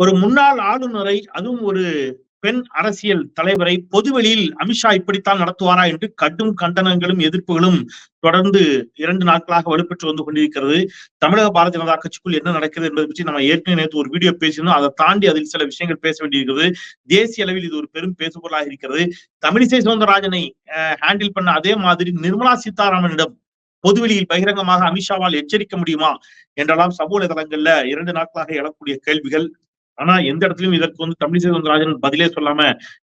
ஒரு முன்னாள் ஆளுநரை அதுவும் ஒரு பெண் அரசியல் தலைவரை பொதுவெளியில் அமித்ஷா இப்படித்தான் நடத்துவாரா என்று கடும் கண்டனங்களும் எதிர்ப்புகளும் தொடர்ந்து இரண்டு நாட்களாக வலுப்பெற்று வந்து கொண்டிருக்கிறது. தமிழக பாரதிய ஜனதா கட்சிக்குள் என்ன நடக்குது என்பதை பற்றி நம்ம ஏற்கனவே நேற்று ஒரு வீடியோ பேசினோம் அதை தாண்டி அதில் சில விஷயங்கள் பேச வேண்டியிருக்கிறது. தேசிய அளவில் இது ஒரு பெரும் பேசுபொருளாக இருக்கிறது. தமிழிசை சவுந்தரராஜனை ஹேண்டில் பண்ண அதே மாதிரி நிர்மலா சீதாராமனிடம் பொதுவெளியில் பகிரங்கமாக அமித்ஷாவால் எச்சரிக்க முடியுமா? என்றெல்லாம் சமூக தளங்கள்ல இரண்டு நாட்களாக எழக்கூடிய கேள்விகள் ஆனா எந்த இடத்துலயும் இதற்கு வந்து தமிழிசை சவுந்தரராஜன் பதிலே சொல்லாம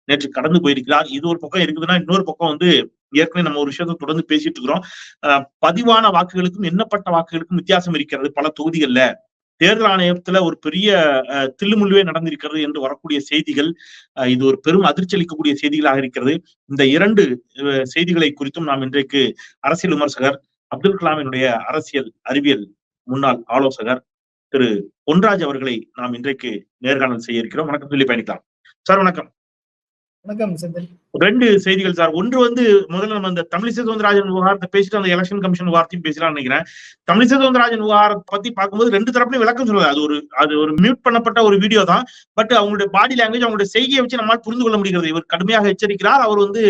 நேற்று கடந்து போயிருக்கிறார். இது ஒரு பக்கம் இருக்குதுன்னா இன்னொரு பக்கம் வந்து ஏற்கனவே நம்ம ஒரு விஷயத்தை தொடர்ந்து பேசிட்டு இருக்கிறோம். பதிவான வாக்குகளுக்கும் எண்ணப்பட்ட வாக்குகளுக்கும் வித்தியாசம் இருக்கிறது பல தொகுதிகள்ல. தேர்தல் ஆணையத்துல ஒரு பெரிய தில்லுமுள்ளுவே நடந்திருக்கிறது என்று வரக்கூடிய செய்திகள் இது ஒரு பெரும் அதிர்ச்சி அளிக்கக்கூடிய செய்திகளாக இருக்கிறது. இந்த இரண்டு செய்திகளை குறித்தும் நாம் இன்றைக்கு அரசியல் விமர்சகர் அப்துல் கலாமினுடைய அரசியல் அறிவியல் முன்னாள் ஆலோசகர் திரு பொன்ராஜ் அவர்களை நாம் இன்றைக்கு நேர்காணல் செய்ய இருக்கிறோம். வணக்கம் சொல்லி பயணிக்கலாம். சார் வணக்கம். வணக்கம் ரெண்டு செய்திகள் சார். ஒன்று வந்து முதல்ல நம்ம இந்த தமிழிசை சவுந்தரராஜன் விவகாரத்தை பேசிட்டு அந்த எலெக்ஷன் கமிஷன் வார்த்தையும் பேசலாம் நினைக்கிறேன். தமிழிசை சவுந்தரராஜன் விவகாரத்தை பத்தி பார்க்கும்போது ரெண்டு தரப்புலையும் விளக்கம் சொல்லுவாங்க அது ஒரு அது ஒரு மியூட் பண்ணப்பட்ட ஒரு வீடியோ தான். பட் அவங்களுடைய பாடி லாங்குவேஜ் அவங்களுடைய செய்தியை வச்சு நம்மால் புரிந்து கொள்ள முடிகிறது. இவர் கடுமையாக எச்சரிக்கிறார். அவர் வந்து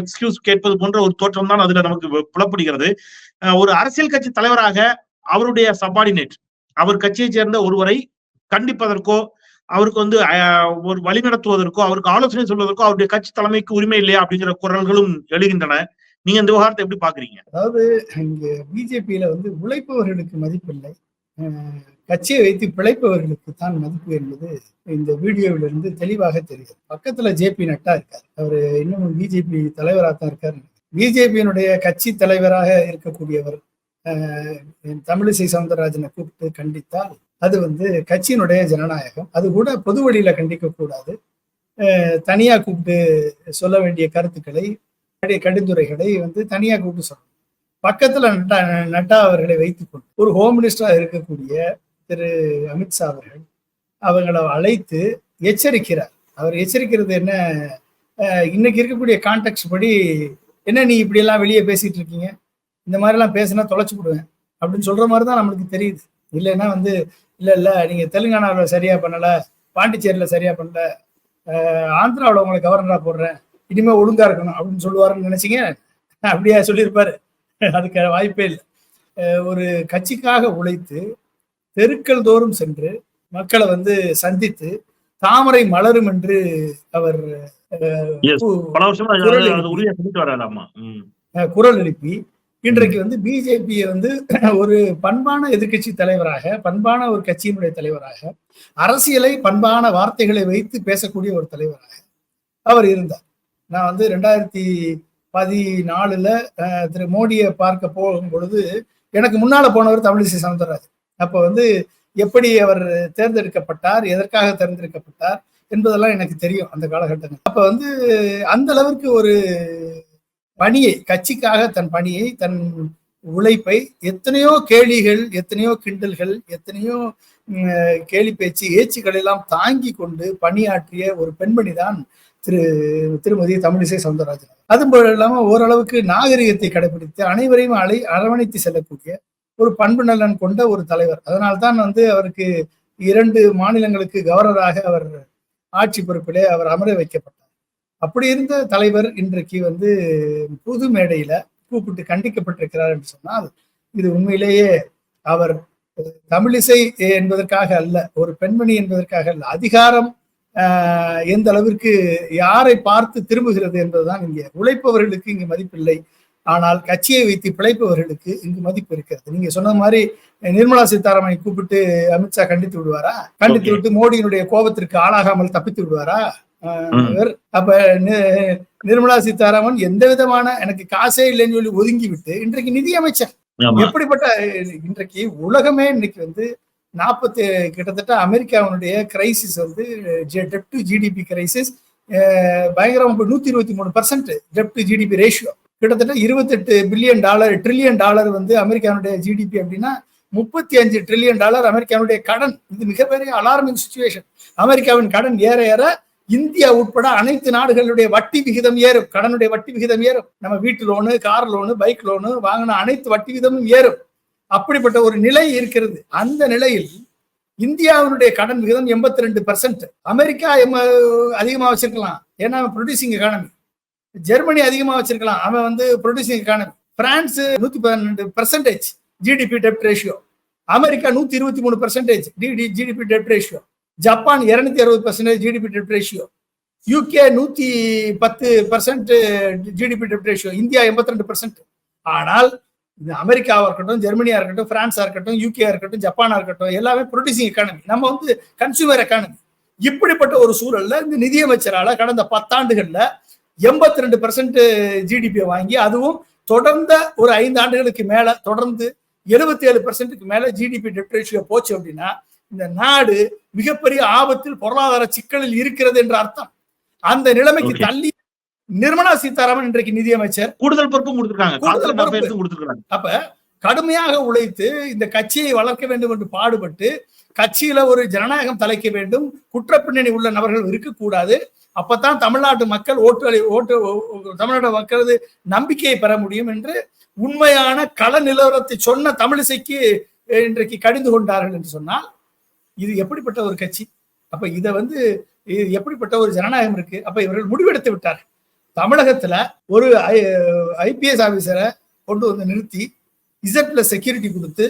எக்ஸ்கியூஸ் கேட்பது போன்ற ஒரு தோற்றம் தான் அதுல நமக்கு புலப்படுகிறது. ஒரு அரசியல் கட்சி தலைவராக அவருடைய சபார்டினேட் அவர் கட்சியை சேர்ந்த ஒருவரை கண்டிப்பதற்கோ அவருக்கு வந்து ஒரு வழி நடத்துவதற்கோ அவருக்கு ஆலோசனை சொல்வதற்கோ அவருடைய கட்சி தலைமைக்கு உரிமை இல்லையா அப்படிங்கிற குரல்களும் எழுகின்றன. நீங்க இந்த விவகாரத்தை எப்படி பாக்குறீங்க அதாவது இங்க பிஜேபியில வந்து உழைப்பவர்களுக்கு மதிப்பில்லை கட்சியை வைத்து பிழைப்பவர்களுக்கு தான் மதிப்பு என்பது இந்த வீடியோவில இருந்து தெளிவாக தெரியுது பக்கத்துல ஜே பி நட்டா இருக்கார். அவரு இன்னும் பிஜேபி தலைவராக தான் இருக்காரு. பிஜேபியினுடைய கட்சி தலைவராக இருக்கக்கூடியவர் தமிழிசை சவுந்தரராஜனை கூப்பிட்டு கண்டித்தால் அது வந்து கட்சியினுடைய ஜனநாயகம். அது கூட பொது வழியில கண்டிக்க கூடாது. தனியா கூப்பிட்டு சொல்ல வேண்டிய கருத்துக்களை கடிந்துரைகளை வந்து தனியா கூப்பிட்டு சொல்லணும். பக்கத்துல நட்டா நட்டா அவர்களை வைத்துக்கொண்டு ஒரு ஹோம் மினிஸ்டரா இருக்கக்கூடிய திரு அமித்ஷா அவர்கள் அவங்களை அழைத்து எச்சரிக்கிறார். அவர் எச்சரிக்கிறது என்ன? இன்னைக்கு இருக்கக்கூடிய கான்டெக்ட் படி என்ன நீ இப்படி எல்லாம் வெளியே பேசிட்டு இருக்கீங்க? இந்த மாதிரிலாம் பேசினா தொலைச்சு விடுவேன் அப்படின்னு சொல்ற மாதிரி தான் நம்மளுக்கு தெரியுது. இல்லைன்னா வந்து இல்ல இல்ல நீங்க தெலுங்கானாவில் சரியா பண்ணல பாண்டிச்சேரியில சரியா பண்ணல ஆந்திராவில் உங்களை கவர்னரா போடுறேன் இனிமே ஒழுங்கா இருக்கணும் அப்படின்னு சொல்லுவாருன்னு நினைச்சீங்க? அப்படியா சொல்லியிருப்பாரு. அதுக்கு வாய்ப்பே இல்லை. ஒரு கட்சிக்காக உழைத்து தெருக்கள் தோறும் சென்று மக்களை வந்து சந்தித்து தாமரை மலரும் என்று அவர் குரல் எழுப்பி இன்றைக்கு வந்து பிஜேபியை வந்து ஒரு பண்பான எதிர்கட்சி தலைவராக பண்பான ஒரு கட்சியினுடைய தலைவராக அரசியலை பண்பான வார்த்தைகளை வைத்து பேசக்கூடிய ஒரு தலைவராக அவர் இருந்தார். நான் வந்து ரெண்டாயிரத்தி பதினாலுல திரு மோடியை பார்க்க போகும் பொழுது எனக்கு முன்னால போனவர் தமிழிசை சவுந்தரராஜன். அப்போ வந்து எப்படி அவர் தேர்ந்தெடுக்கப்பட்டார் எதற்காக தேர்ந்தெடுக்கப்பட்டார் என்பதெல்லாம் எனக்கு தெரியும் அந்த காலகட்டங்கள் அப்ப வந்து அந்த அளவிற்கு ஒரு பணியை கட்சிக்காக தன் பணியை தன் உழைப்பை எத்தனையோ கேலிகள் எத்தனையோ கிண்டல்கள் எத்தனையோ கேலி பேச்சு ஏச்சுக்கள் எல்லாம் தாங்கி கொண்டு பணியாற்றிய ஒரு பெண்மணி தான் திரு திருமதி தமிழிசை சவுந்தரராஜன். அது போல இல்லாம ஓரளவுக்கு நாகரிகத்தை கடைபிடித்து அனைவரையும் அலை அரவணைத்து செல்லக்கூடிய ஒரு பண்பு நலன் கொண்ட ஒரு தலைவர். அதனால்தான் வந்து அவருக்கு இரண்டு மாநிலங்களுக்கு கவர்னராக அவர் ஆட்சி பொறுப்பிலே அவர் அமர வைக்கப்பட்டார். அப்படி இருந்த தலைவர் இன்றைக்கு வந்து புது மேடையில கூப்பிட்டு கண்டிக்கப்பட்டிருக்கிறார் என்று சொன்னால் இது உண்மையிலேயே அவர் தமிழிசை என்பதற்காக அல்ல ஒரு பெண்மணி என்பதற்காக அல்ல அதிகாரம் எந்த அளவிற்கு யாரை பார்த்து திரும்புகிறது என்பதுதான் இங்கே உழைப்பவர்களுக்கு இங்கு மதிப்பில்லை. ஆனால் கட்சியை வைத்து பிழைப்பவர்களுக்கு இங்கு மதிப்பு இருக்கிறது. நீங்க சொன்ன மாதிரி நிர்மலா சீதாராமனை கூப்பிட்டு அமித்ஷா கண்டித்து விடுவாரா? கண்டித்து விட்டு மோடியினுடைய கோபத்திற்கு ஆளாகாமல் தப்பித்து விடுவாரா? அப்ப நிர்மலா சீதாராமன் எந்த விதமான எனக்கு காசே இல்லைன்னு சொல்லி ஒதுங்கி விட்டு இன்றைக்கு நிதி அமைச்சர் எப்படிப்பட்ட இன்றைக்கு உலகமே இன்னைக்கு வந்து நாற்பத்தி கிட்டத்தட்ட அமெரிக்காவினுடைய கிரைசிஸ் வந்து டெப் டு ஜிடிபி கிரைசிஸ் பயங்கரம் நூத்தி இருபத்தி மூணு percent debt to GDP ratio கிட்டத்தட்ட இருபத்தெட்டு பில்லியன் டாலர் ட்ரில்லியன் டாலர் வந்து அமெரிக்காவுடைய ஜிடிபி அப்படின்னா முப்பத்தி அஞ்சு ட்ரில்லியன் டாலர் அமெரிக்காவுடைய கடன். இது மிகப்பெரிய அலார்மிங் சுச்சுவேஷன் அமெரிக்காவின் கடன் ஏற ஏற இந்தியா உட்பட அனைத்து நாடுகளுடைய வட்டி விகிதம் ஏறும். கடனுடைய வட்டி விகிதம் ஏறும். நம்ம வீட்டு loan car loan bike loan வாங்கின அனைத்து வட்டி விகிதமும் ஏறும். அப்படிப்பட்ட ஒரு நிலை இருக்கிறது. அந்த நிலையில் இந்தியாவினுடைய கடன் விகிதம் எண்பத்தி ரெண்டு பர்சன்ட் அமெரிக்கா அதிகமாக அதிகமா வச்சிருக்கலாம். ஏன்னா ப்ரொடியூசிங் எக்கானமி ஜெர்மனி அதிகமா வச்சிருக்கலாம். அவன் வந்து ப்ரொடியூசிங் எக்கானமி பிரான்ஸ் நூத்தி பன்னெண்டு பர்சன்டேஜ் ஜிடிபி டெப்ட் ரேஷியோ அமெரிக்கா நூத்தி இருபத்தி மூணு பர்சன்டேஜ் டிடி ஜிடிபி டெப்ட் ரேஷியோ ஜப்பான் இருநூத்தி அறுபது பர்சன்டேஜ் ஜிடிபி டெப்ட் ரேஷியோ யூகே நூத்தி பத்து பர்சன்ட் ஜிடிபி டெப்ட் ரேஷியோ இந்தியா எண்பத்தி ரெண்டு பர்சன்ட் ஆனால் இந்த அமெரிக்காவாக இருக்கட்டும் ஜெர்மனியா இருக்கட்டும் பிரான்ஸா இருக்கட்டும் யூகே இருக்கட்டும் ஜப்பானா இருக்கட்டும் எல்லாமே ப்ரொடியூசிங் எக்கானமி நம்ம வந்து கன்சூமர் எக்கானமி இப்படிப்பட்ட ஒரு சூழல்ல இந்த நிதியமைச்சரால கடந்த பத்தாண்டுகள்ல எண்பத்தி ரெண்டு பர்சன்ட் ஜிடிபியை வாங்கி அதுவும் தொடர்ந்த ஒரு ஐந்து ஆண்டுகளுக்கு மேல தொடர்ந்து எழுபத்தி ஏழு பர்சன்ட்டுக்கு மேல ஜிடிபி டெப்ட் ரேஷியோ போச்சு அப்படின்னா இந்த நாடு மிகப்பெரிய ஆபத்தில் பொருளாதார சிக்கலில் இருக்கிறது என்ற அர்த்தம். அந்த நிலைமைக்கு. தள்ளி நிர்மலா சீதாராமன் இன்றைக்கு நிதியமைச்சர் கூடுதல் பொறுப்பும் கொடுத்திருக்காங்க. அப்ப கடுமையாக உழைத்து இந்த கட்சியை வளர்க்க வேண்டும் என்று பாடுபட்டு கட்சியில ஒரு ஜனநாயகம் தலைக்க வேண்டும் குற்றப்பின்னணி உள்ள நபர்கள் இருக்கக்கூடாது. அப்பதான் தமிழ்நாட்டு மக்கள் ஓட்டு ஓட்டு தமிழ்நாடு மக்களது நம்பிக்கையை பெற முடியும் என்று உண்மையான கள நிலவரத்தை சொன்ன தமிழிசைக்கு இன்றைக்கு கடிந்து கொண்டார்கள் என்று சொன்னால் இது எப்படிப்பட்ட ஒரு கட்சி? அப்ப இதை வந்து இது எப்படிப்பட்ட ஒரு ஜனநாயகம் இருக்கு? அப்ப இவர்கள் முடிவெடுத்து விட்டார் தமிழகத்துல ஒரு ஐபிஎஸ் ஆபீசரை கொண்டு வந்து நிறுத்தி இசட்ல செக்யூரிட்டி கொடுத்து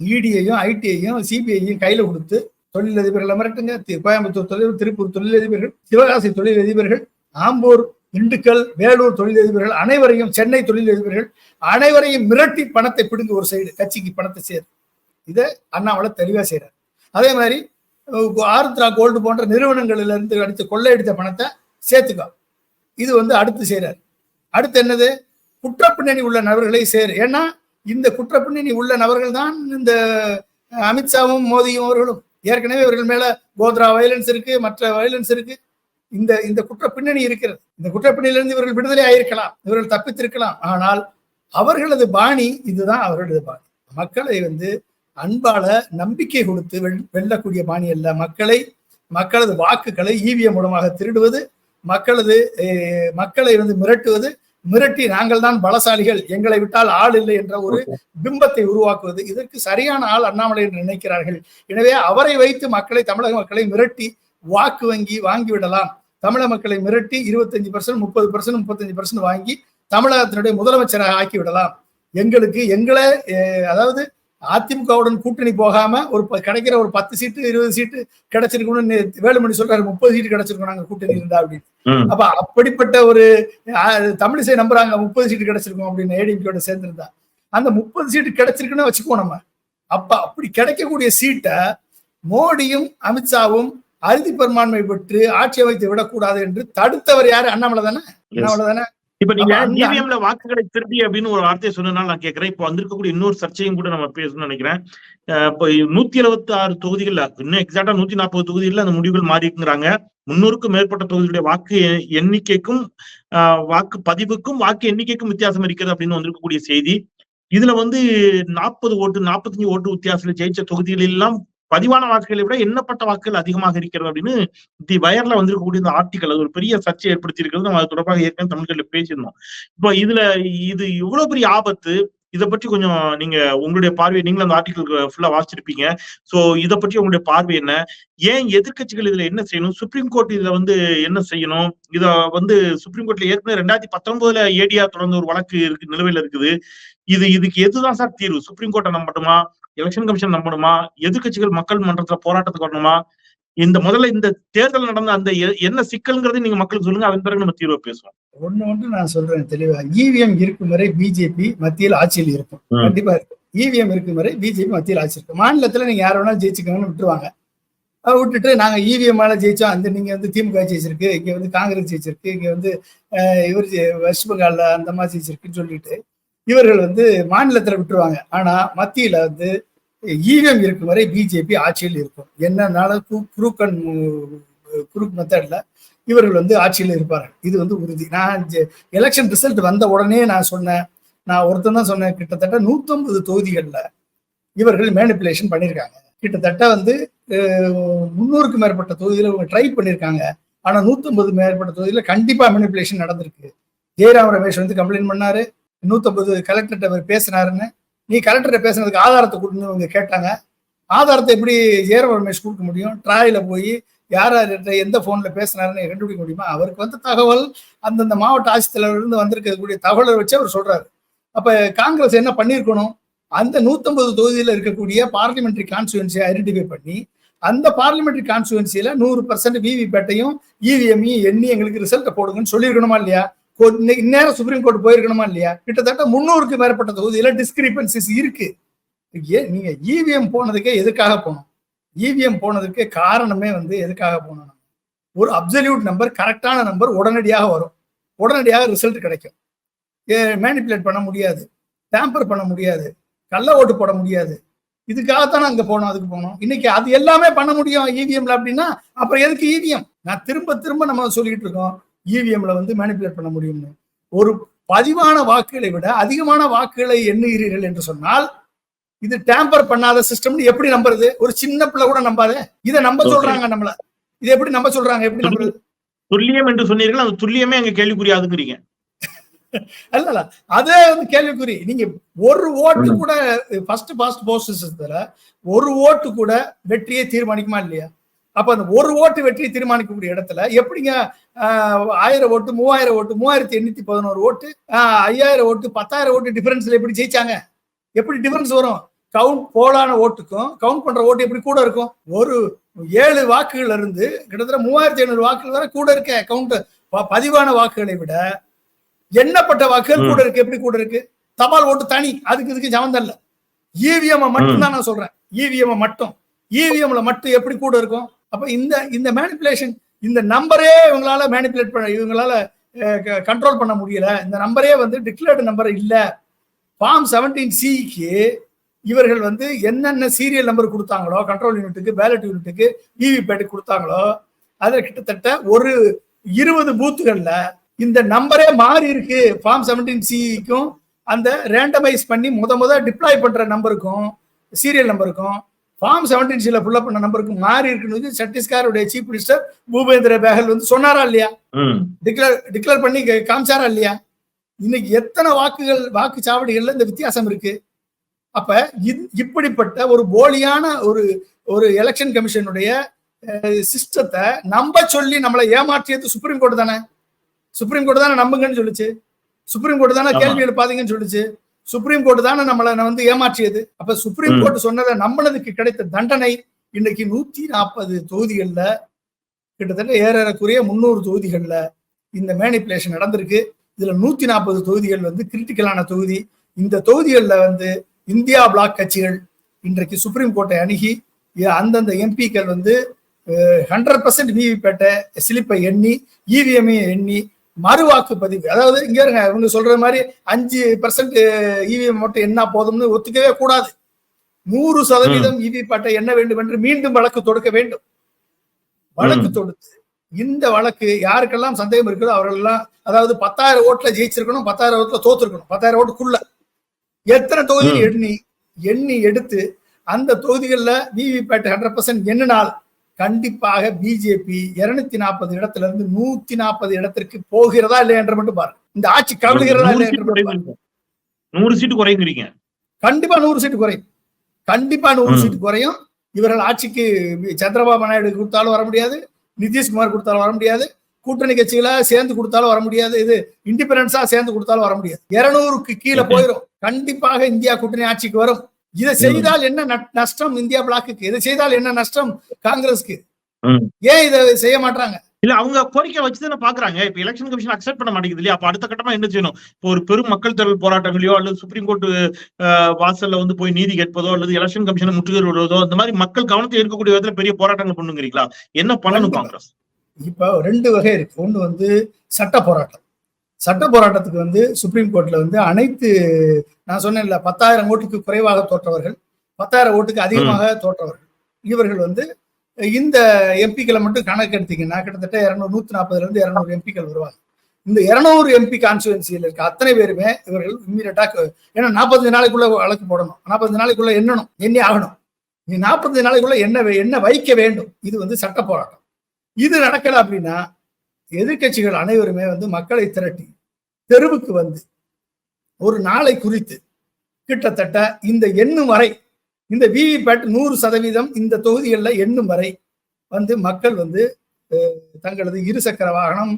இடியையும் ஐடியையும் சிபிஐயும் கையில கொடுத்து தொழிலதிபர்களை மிரட்டுங்க. கோயம்புத்தூர் தொழில் திருப்பூர் தொழிலதிபர்கள் சிவகாசி தொழிலதிபர்கள் ஆம்பூர் திண்டுக்கல் வேலூர் தொழிலதிபர்கள் அனைவரையும் சென்னை தொழிலதிபர்கள் அனைவரையும் மிரட்டி பணத்தை பிடுங்க ஒரு சைடு கட்சிக்கு பணத்தை சேர். இதை அண்ணாமலை தெளிவா செய்யறாரு அதே மாதிரி ஆர்த்ரா ஆருத்ரா கோல்டு போன்ற நிறுவனங்களிலிருந்து அடித்து கொள்ளையடித்த பணத்தை சேர்த்துக்கோ. இது வந்து அடுத்து செய்யறாரு அடுத்து என்னது? குற்றப்பின்னணி உள்ள நபர்களை சேரு. ஏன்னா இந்த குற்றப்பின்னணி உள்ள நபர்கள் தான் இந்த அமித்ஷாவும் மோடியும் அவர்களும். ஏற்கனவே இவர்கள் மேல கோத்ரா வயலன்ஸ் இருக்கு மற்ற வயலன்ஸ் இருக்கு. இந்த இந்த குற்ற பின்னணி இருக்கிறது. இந்த குற்ற பின்னணியிலிருந்து இவர்கள் விடுதலை ஆயிருக்கலாம். இவர்கள் தப்பித்திருக்கலாம். ஆனால் அவர்களது பாணி இதுதான் அவர்களது பாணி. மக்களை வந்து அன்பால நம்பிக்கை கொடுத்து வெல்- வெல்லக்கூடிய பாணி அல்ல. மக்களை மக்களது வாக்குகளை ஈவிஎம் மூலமாக திருடுவது மக்களது மக்களை வந்து மிரட்டுவது மிரட்டி நாங்கள் தான் பலசாலிகள் எங்களை விட்டால் ஆள் இல்லை என்ற ஒரு பிம்பத்தை உருவாக்குவது. இதற்கு சரியான ஆள் அண்ணாமலை என்று நினைக்கிறார்கள். எனவே அவரை வைத்து மக்களை தமிழக மக்களை மிரட்டி வாக்கு வங்கி வாங்கி விடலாம். தமிழக மக்களை மிரட்டி இருபத்தஞ்சு பர்சன்ட் முப்பது பர்சன்ட் முப்பத்தஞ்சு பர்சன்ட் வாங்கி தமிழகத்தினுடைய முதலமைச்சராக ஆக்கி விடலாம். எங்களுக்கு எங்களை அதாவது அதிமுகவுடன் கூட்டணி போகாம ஒரு கிடைக்கிற ஒரு பத்து சீட்டு இருபது சீட்டு கிடைச்சிருக்கணும்னு வேலுமணி சொல்றாரு முப்பது சீட்டு கிடைச்சிருக்கணும் நாங்க கூட்டணி இருந்தா அப்படின்னு. அப்ப அப்படிப்பட்ட ஒரு தமிழிசை நம்புறாங்க முப்பது சீட்டு கிடைச்சிருக்கும் அப்படின்னு ஏடிஎம்கேட சேர்ந்திருந்தா. அந்த முப்பது சீட்டு கிடைச்சிருக்குன்னு வச்சுக்குவோம் நம்ம. அப்ப அப்படி கிடைக்கக்கூடிய சீட்டை மோடியும் அமித்ஷாவும் அறுதி பெரும்பான்மை பெற்று ஆட்சி அமைத்து விடக்கூடாது என்று தடுத்தவர் யாரு? அண்ணாமலை தானே அண்ணாமலை தானே இப்ப நீங்க இவிஎம்ல வாக்குகளை திருடி அப்படின்னு ஒரு வார்த்தையை சொன்னதுனால நான் கேட்கிறேன். இப்போ வந்திருக்கக்கூடிய இன்னொரு சர்ச்சையும் கூட நம்ம பேசணும்னு நினைக்கிறேன். இப்போ நூத்தி எழுபத்தி ஆறு தொகுதிகள்ல இன்னும் எக்ஸாக்டா நூத்தி நாற்பது தொகுதிகள்ல அந்த முடிவுகள் மாறி இருக்குங்கிறாங்க முன்னூறுக்கும் மேற்பட்ட தொகுதிகளுடைய வாக்கு எண்ணிக்கைக்கும் ஆஹ் வாக்கு பதிவுக்கும் வாக்கு எண்ணிக்கைக்கும் வித்தியாசம் இருக்கிறது அப்படின்னு வந்திருக்கக்கூடிய செய்தி. இதுல வந்து நாற்பது ஓட்டு நாற்பத்தஞ்சு ஓட்டு வித்தியாசத்துல ஜெயிச்ச தொகுதிகள் எல்லாம் பதிவான வாக்குகளை விட எண்ணப்பட்ட வாக்குகள் அதிகமாக இருக்கிறது அப்படின்னு தி வயர்ல வந்திருக்கக்கூடிய இந்த ஆர்டிக்கல் அது ஒரு பெரிய சர்ச்சை ஏற்படுத்தி இருக்கிறது நம்ம அது தொடர்பாக ஏற்கனவே தமிழ்ல பேசியிருந்தோம். இப்போ இதுல இது இவ்வளவு பெரிய ஆபத்து இதை பற்றி கொஞ்சம் நீங்க உங்களுடைய பார்வை நீங்களும் அந்த ஆர்டிக்கல் ஃபுல்லா வாசிச்சிருப்பீங்க. சோ இதை பற்றி உங்களுடைய பார்வை என்ன? ஏன் எதிர்க்கட்சிகள் இதுல என்ன செய்யணும்? சுப்ரீம் கோர்ட் இதுல வந்து என்ன செய்யணும்? இத வந்து சுப்ரீம் கோர்ட்ல ஏற்கனவே ரெண்டாயிரத்தி பத்தொன்பதுல ஏடியா தொடர்ந்த ஒரு வழக்கு இருக்கு நிலுவையில இருக்குது. இது இதுக்கு எதுதான் சார் தீர்வு? சுப்ரீம் கோர்ட்டை நம்பணுமா எலெக்ஷன் கமிஷன் நம்பணுமா? எதிர்க்கட்சிகள் மக்கள் மன்றத்துல போராட்டத்துக்கு வரணுமா? இந்த முதல்ல இந்த தேர்தல் நடந்த அந்த என்ன சிக்கல்ங்கிறது நீங்க மக்களுக்கு சொல்லுங்க. அதன் பிறகு நம்ம தீர்வை பேசுவோம். ஒண்ணு ஒன்று நான் சொல்றேன் தெளிவா. இவிஎம் இருக்கும் வரை பிஜேபி மத்தியில் ஆட்சியில் இருக்கும். கண்டிப்பா இருக்கும். இவிஎம் இருக்கும் வரை பிஜேபி மத்தியில் ஆட்சி இருக்கும். மாநிலத்துல நீங்க யார வேணாலும் ஜெயிச்சுக்கோங்கன்னு விட்டுருவாங்க. விட்டுட்டு நாங்க இவிஎம் மேல ஜெயிச்சோம். அந்த நீங்க வந்து திமுக ஜெயிச்சிருக்கு. இங்க வந்து காங்கிரஸ் ஜெயிச்சிருக்கு. இங்க வந்து இவர் வெஸ்ட் பெங்கால்ல அந்த மாதிரி ஜெயிச்சிருக்குன்னு சொல்லிட்டு இவர்கள் வந்து மாநிலத்துல விட்டுருவாங்க. ஆனா மத்தியில வந்து இவிஎம் இருக்கும் வரை பிஜேபி ஆட்சியில் இருக்கும். என்னன்னாலும் குரூக்கன் குரூப் மெத்தடில் இவர்கள் வந்து ஆட்சியில் இருப்பார்கள். இது வந்து உறுதி. நான் எலெக்ஷன் ரிசல்ட் வந்த உடனே நான் சொன்னேன். நான் ஒருத்தன் தான் சொன்னேன். கிட்டத்தட்ட நூற்றம்பது தொகுதிகளில் இவர்கள் மேனிப்புலேஷன் பண்ணியிருக்காங்க கிட்டத்தட்ட வந்து முன்னூறுக்கு மேற்பட்ட தொகுதியில் இவங்க ட்ரை பண்ணியிருக்காங்க ஆனால் நூற்றம்பது மேற்பட்ட தொகுதியில் கண்டிப்பாக மேனிப்புலேஷன் நடந்திருக்கு. ஜெயராம் ரமேஷ் வந்து கம்ப்ளைண்ட் பண்ணாரு. நூற்றம்பது கலெக்டர்கிட்ட அவர் பேசினாருன்னு நீ கலெக்டர்கிட்ட பேசுனதுக்கு ஆதாரத்தை கொடுன்னு அவங்க கேட்டாங்க. ஆதாரத்தை எப்படி ஜெயராம் ரமேஷ் கொடுக்க முடியும்? ட்ராயில போய் யார் யார்கிட்ட எந்த ஃபோனில் பேசினாருன்னு கண்டுபிடிக்க முடியுமா? அவருக்கு வந்த தகவல் அந்தந்த மாவட்ட ஆட்சித்தலைவர் இருந்து வந்திருக்கக்கூடிய தகவலை வச்சு அவர் சொல்கிறாரு அப்போ காங்கிரஸ் என்ன பண்ணியிருக்கணும்? அந்த நூற்றம்பது தொகுதியில் இருக்கக்கூடிய பார்லிமெண்ட்ரி கான்ஸ்டுவன்சியை ஐடென்டிஃபை பண்ணி அந்த பார்லிமெண்ட்ரி கான்ஸ்டுவன்சியில் நூறு பர்சன்ட் விவிபேட்டையும் இவிஎம்மையும் எண்ணி எங்களுக்கு ரிசல்ட்டை போடுங்கன்னு சொல்லியிருக்கணுமா இல்லையா? இந்நேரம் சுப்ரீம் கோர்ட் போயிருக்கணுமா இல்லையா? கிட்டத்தட்ட முன்னூறுக்கு மேற்பட்ட தொகுதியில டிஸ்கிரிபன்சிஸ் இருக்கு. ஏன்? நீங்க இவிஎம் போனதுக்கே எதுக்காக போனோம்? இவிஎம் போனதுக்கு காரணமே வந்து எதுக்காக போனோம் ஒரு அப்சல்யூட் நம்பர் கரெக்டான நம்பர் உடனடியாக வரும். உடனடியாக ரிசல்ட் கிடைக்கும். மேனிப்புலேட் பண்ண முடியாது. டேம்பர் பண்ண முடியாது. கள்ள ஓட்டு போட முடியாது. இதுக்காகத்தானே அங்க போனோம் அதுக்கு போனோம். இன்னைக்கு அது எல்லாமே பண்ண முடியும் இவிஎம்ல அப்படின்னா அப்புறம் எதுக்கு இவிஎம் நான் திரும்ப திரும்ப நம்ம சொல்லிட்டு இருக்கோம். இவிஎம்ல வந்து மேனிப்புலேட் பண்ண முடியும்னு. ஒரு பதிவான வாக்குகளை விட அதிகமான வாக்குகளை எண்ணுகிறீர்கள் என்று சொன்னால் இது டேம்பர் பண்ணாத சிஸ்டம் எப்படி நம்புறது? ஒரு சின்ன பிள்ளை கூட நம்பாதே? இதை நம்ப. சொல்றாங்க நம்மள. இதை எப்படி நம்ப சொல்றாங்க? எப்படி நம்புறது? துல்லியம் என்று சொன்னீர்கள் அந்த துல்லியமே அங்க கேள்விக்குறியாதுங்கிறீங்க அல்ல இல்ல அதே வந்து கேள்விக்குறி. நீங்க ஒரு ஓட்டு கூட ஃபர்ஸ்ட் பாஸ்ட் போஸ்டர்ஸ்ல ஒரு ஓட்டு கூட வெற்றியை தீர்மானிக்குமா இல்லையா? அப்ப அந்த ஒரு ஓட்டு வெற்றியை தீர்மானிக்கக்கூடிய இடத்துல எப்படிங்க ஆயிரம் ஓட்டு மூவாயிரம் ஓட்டு மூவாயிரத்தி எண்ணூத்தி பதினோரு ஓட்டு ஐயாயிரம் ஓட்டு பத்தாயிரம் ஓட்டு டிஃபரன்ஸ்ல எப்படி ஜெயிச்சாங்க? எப்படி டிஃபரன்ஸ் வரும்? கவுண்ட் போலான ஓட்டுக்கும் கவுண்ட் பண்ற ஓட்டு எப்படி கூட இருக்கும்? ஒரு ஏழு வாக்குகள் இருந்து கிட்டத்தட்ட மூவாயிரத்தி ஐநூறு வாக்குகள் வரை கூட இருக்க கவுண்ட் பதிவான வாக்குகளை விட எண்ணப்பட்ட வாக்குகள் கூட இருக்கு. எப்படி கூட இருக்கு? தபால் ஓட்டு தனி அதுக்கு இதுக்கு சம்மந்தம் இல்ல. இவிஎம் மட்டும் தான் நான் சொல்றேன். இவிஎம் மட்டும். இவிஎம்ல மட்டும் எப்படி கூட இருக்கும்? அப்ப இந்த இந்த மேனிப்புலேஷன் இந்த நம்பரே இவங்களால மேனிப்புலேட் பண்ண இவங்களால கண்ட்ரோல் பண்ண முடியல. இந்த நம்பரே வந்து டிக்ளேர்டு நம்பர் இல்லை. ஃபார்ம் செவன்டீன் சிக்கு இவர்கள் வந்து என்னென்ன சீரியல் நம்பர் கொடுத்தாங்களோ கண்ட்ரோல் யூனிட்டுக்கு பேலட் யூனிட்டுக்கு விவிபேட்டுக்கு கொடுத்தாங்களோ அதில் கிட்டத்தட்ட ஒரு இருபது பூத்துகளில் இந்த நம்பரே மாறி இருக்கு. ஃபார்ம் செவன்டீன் சிக்கும் அந்த ரேண்டமைஸ் பண்ணி முத முத டிப்ளாய் பண்ற நம்பருக்கும் சீரியல் நம்பருக்கும் ஃபார்ம் செவன்டீன் சில ஃபுல்லப் பண்ண நம்பருக்கும் மாறி இருக்குன்னு சத்தீஸ்கருடைய சீஃப் மினிஸ்டர் பூபேந்திர பேகல் வந்து சொன்னாரா இல்லையா? டிக்ளேர் டிக்ளேர் பண்ணி காமிச்சாரா இல்லையா? இன்னைக்கு எத்தனை வாக்குகள் வாக்குச்சாவடிகள்ல இந்த வித்தியாசம் இருக்கு? அப்ப இப்படிப்பட்ட ஒரு போலியான ஒரு ஒரு எலெக்ஷன் கமிஷனுடைய சிஸ்டத்தை நம்ப சொல்லி நம்மளை ஏமாற்றியது சுப்ரீம் கோர்ட் தானே? சுப்ரீம் கோர்ட் தானே நம்புங்கன்னு சொல்லுச்சு. சுப்ரீம் கோர்ட் தானே. கேள்வி எழுப்பாதீங்கன்னு சொல்லுச்சு. சுப்ரீம் கோர்ட் தானே நம்மளை வந்து ஏமாற்றியது. அப்ப சுப்ரீம். கோர்ட் சொன்னதை நம்பினதுக்கு கிடைத்த தண்டனை இன்னைக்கு நூத்தி நாற்பது தொகுதிகள்ல கிட்டத்தட்ட ஏறக்குறைய முந்நூறு தொகுதிகள்ல இந்த மேனிப்புலேஷன் நடந்திருக்கு. இதுல நூத்தி நாற்பது தொகுதிகள் வந்து கிரிட்டிக்கலான தொகுதி. இந்த தொகுதிகள்ல வந்து இந்தியா பிளாக் கட்சிகள் இன்றைக்கு சுப்ரீம் கோர்ட்டை அணுகி அந்தந்த எம்பிக்கள் வந்து ஹண்ட்ரட் பர்சன்ட் விவிபேட்டை ஸ்லிப்பை எண்ணி இவிஎம்ஐ எண்ணி மறு வாக்குப்பதிவு அதாவது இங்க இருங்க இவங்க சொல்ற மாதிரி அஞ்சு பர்சன்ட் இவிஎம் மட்டும் என்ன போதும்னு ஒத்துக்கவே கூடாது. நூறு சதவீதம் இவிபேட்டை எண்ண வேண்டும் என்று மீண்டும் வழக்கு தொடுக்க வேண்டும். வழக்கு தொடுத்து இந்த வழக்கு யாருக்கெல்லாம் சந்தேகம் இருக்குதோ அவர்கள் எல்லாம் அதாவது பத்தாயிரம் ஓட்டுல ஜெயிச்சிருக்கணும் பத்தாயிரம் ஓட்டுல தோத்துருக்கணும் பத்தாயிரம் ஓட்டுக்குள்ள. எத்தனை தொகுதி. எண்ணி எண்ணி எடுத்து அந்த தொகுதிகளில் விவிபேட் ஹண்ட்ரட் பர்சன்ட் எண்ணினால் கண்டிப்பாக பிஜேபி இருநூத்தி நாற்பது இடத்துல இருந்து நூத்தி நாற்பது இடத்திற்கு போகிறதா இல்லையா என்று மட்டும் பாருங்க. இந்த ஆட்சி கவிழ்கிறதா இல்லையா என்று மட்டும். நூறு சீட்டு குறைங்கிறீங்க. கண்டிப்பா நூறு சீட்டு குறையும். கண்டிப்பா நூறு. சீட்டு குறையும். இவர்கள் ஆட்சிக்கு சந்திரபாபு நாயுடு கொடுத்தாலும் வர முடியாது. நிதிஷ்குமார் கொடுத்தாலும் வர முடியாது. கூட்டணி கட்சிகளா சேர்ந்து கொடுத்தாலும் வர முடியாது. இது இண்டிபெண்டன்ஸா சேர்ந்து கொடுத்தாலும் வர முடியாது. இருநூறுக்கு கீழே. போயிடும் கண்டிப்பாக இந்தியா கூட்டணி ஆட்சிக்கு வரும். இதை செய்தால் என்ன நஷ்டம் இந்தியா பிளாக்குக்கு? இதை செய்தால் என்ன நஷ்டம் காங்கிரஸ்க்கு. ஏன் இதை செய்ய மாட்டாங்க இல்ல அவங்க கோரிக்கை வச்சுதானே பாக்குறாங்க. இப்ப எலெக்ஷன் கமிஷன் அக்செப்ட் பண்ண மாட்டேங்குது இல்லையா? அப்ப அடுத்த கட்டமா என்ன செய்யணும்? இப்போ ஒரு பெரும் மக்கள் திரள் போராட்டங்களையோ அல்லது சுப்ரீம் கோர்ட் வாசல்ல வந்து போய் நீதி கேட்பதோ அல்லது எலெக்ஷன் கமிஷனை முற்றுகை வருவதோ இந்த மாதிரி மக்கள் கவனத்தை ஈர்க்கக்கூடிய விதத்துல பெரிய போராட்டங்கள் பண்ணுங்கிறீங்களா? என்ன பண்ணணும். காங்கிரஸ்? இப்போ ரெண்டு வகை இருக்கு. ஒன்று வந்து சட்ட போராட்டம். சட்ட போராட்டத்துக்கு வந்து சுப்ரீம் கோர்ட்ல வந்து அனைத்து நான் சொன்னேன்ல பத்தாயிரம் ஓட்டுக்கு குறைவாக தோற்றவர்கள் பத்தாயிரம் ஓட்டுக்கு அதிகமாக தோற்றவர்கள். இவர்கள் வந்து இந்த எம்பிக்களை மட்டும் கணக்கு எடுத்தீங்கன்னா கிட்டத்தட்ட இருநூறு நூத்தி நாற்பதுல இருந்து இருநூறு எம்பிக்கள் வருவாங்க. இந்த இருநூறு எம்பி கான்ஸ்டுவன்சியில் இருக்க அத்தனை பேருமே இவர்கள் இம்மீடியட்டா ஏன்னா நாற்பத்தஞ்சு நாளைக்குள்ள வழக்கு போடணும். நாற்பத்தஞ்சு நாளைக்குள்ள எண்ணணும் எண்ணி ஆகணும். நீ நாற்பத்தஞ்சு நாளைக்குள்ள என்ன என்ன வைக்க வேண்டும்? இது வந்து சட்ட போராட்டம். இது நடக்கல அப்படின்னா எதிர்க்கட்சிகள் அனைவருமே வந்து மக்களை திரட்டி தெருவுக்கு வந்து ஒரு நாளை குறித்து கிட்டத்தட்ட இந்த எண்ணும் வரை இந்த விவிபேட் நூறு சதவீதம் இந்த தொகுதிகளில் எண்ணும் வரை வந்து மக்கள் வந்து தங்களது தங்களது இருசக்கர வாகனம்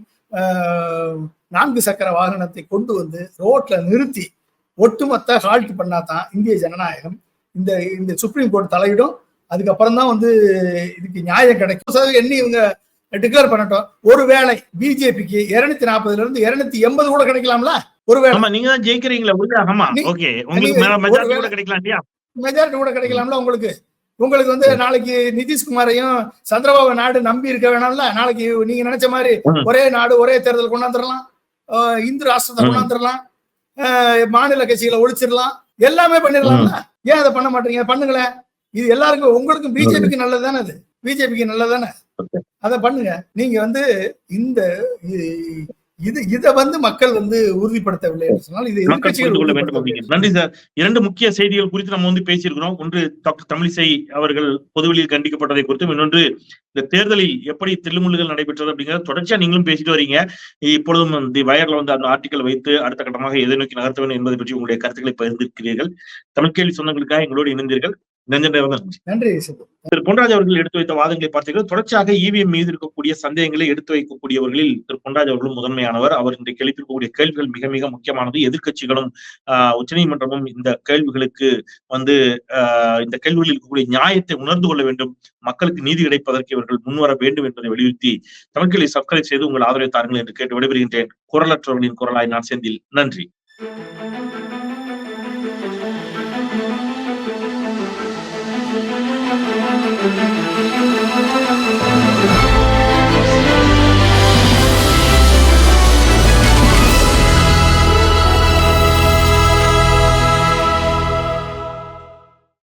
நான்கு சக்கர வாகனத்தை கொண்டு வந்து ரோட்ல நிறுத்தி ஒட்டுமொத்த ஹால்ட் பண்ணாதான் இந்திய ஜனநாயகம் இந்த இந்த சுப்ரீம் கோர்ட் தலையிடும். அதுக்கப்புறம் தான் வந்து இதுக்கு நியாயம் கிடைக்கும். சதவீதம் எண்ணி இவங்க டிக்ளேர் பண்ணட்டும். ஒருவேளை பிஜேபிக்கு இருநூத்தி நாற்பதுல இருந்து இருநூத்தி எண்பது கூட கிடைக்கலாம்ல? ஒருவேளை. நீங்க தான் ஜெயிக்கிறீங்களா ஆமா ஓகே. உங்களுக்கு கூட கிடைக்கலாம் இல்லையா? மெஜாரிட்டி கூட கிடைக்கலாம்ல உங்களுக்கு? உங்களுக்கு வந்து நாளைக்கு நிதிஷ்குமாரையும் சந்திரபாபு நாடு நம்பி இருக்க வேணாம்ல? நாளைக்கு நீங்க நினைச்ச மாதிரி. ஒரே நாடு ஒரே தேர்தல் கொண்டாந்துடலாம் இந்து ராஷ்டிரத்தை. கொண்டாந்துடலாம் மாநில கட்சிகளை ஒழிச்சிடலாம் எல்லாமே பண்ணிடலாம்ல ஏன் அதை பண்ண மாட்டீங்க? பண்ணுங்களேன். இது எல்லாருக்கும் உங்களுக்கும் பிஜேபிக்கு நல்லது தானே அது? பிஜேபிக்கு நல்லது தானே அதை பண்ணுங்க. நீங்க வந்து இந்த இது இதை வந்து மக்கள் வந்து உறுதிப்படுத்தவில்லை என்று சொன்னால் இது கொள்ள வேண்டும் நன்றி சார். இரண்டு முக்கிய செய்திகள் குறித்து நம்ம வந்து பேசியிருக்கிறோம். ஒன்று டாக்டர் தமிழிசை அவர்கள் பொதுவெளியில் கண்டிக்கப்பட்டதை குறித்தும் இன்னொன்று இந்த தேர்தலில் எப்படி தில்லுமுள்ளுகள் நடைபெற்றது அப்படிங்கிறத தொடர்ச்சியா நீங்களும் பேசிட்டு வரீங்க. இப்பொழுதும் தி வயர்ல வந்து அந்த ஆர்டிக்கல் வைத்து அடுத்த கட்டமாக எதை நோக்கி நகர்த்த வேண்டும் என்பதை பற்றி உங்களுடைய கருத்துக்களை பகிர்ந்திருக்கிறீர்கள். தமிழ் கேள்வி சொந்தங்களுக்காக எங்களோடு இணைந்தீர்கள். நன்றி திரு பொன்ராஜ் அவர்கள் எடுத்து வைத்த வாதங்களை பார்த்தீர்கள் தொடர்ச்சியாக இவிஎம் மீது இருக்கக்கூடிய சந்தேகங்களை எடுத்து வைக்கக்கூடியவர்களில் திரு பொன்ராஜ் அவர்களும் முதன்மையானவர். அவர் இன்றைக்கு எழுப்பியிருக்கக்கூடிய கேள்விகள் மிக மிக முக்கியமானது. எதிர்க்கட்சிகளும் ஆஹ் உச்சநீதிமன்றமும் இந்த கேள்விகளுக்கு வந்து இந்த கேள்விகளில் இருக்கக்கூடிய நியாயத்தை உணர்ந்து கொள்ள வேண்டும். மக்களுக்கு நீதி கிடைப்பதற்கு இவர்கள் முன்வர வேண்டும் என்பதை வலியுறுத்தி தமிழ்களை சப்ஸ்கிரைப் செய்து உங்கள் ஆதரவை தாருங்கள் என்று கேட்டு விடைபெறுகின்றேன். குரலற்றவர்களின் குரலாய் நான் செந்தில். நன்றி.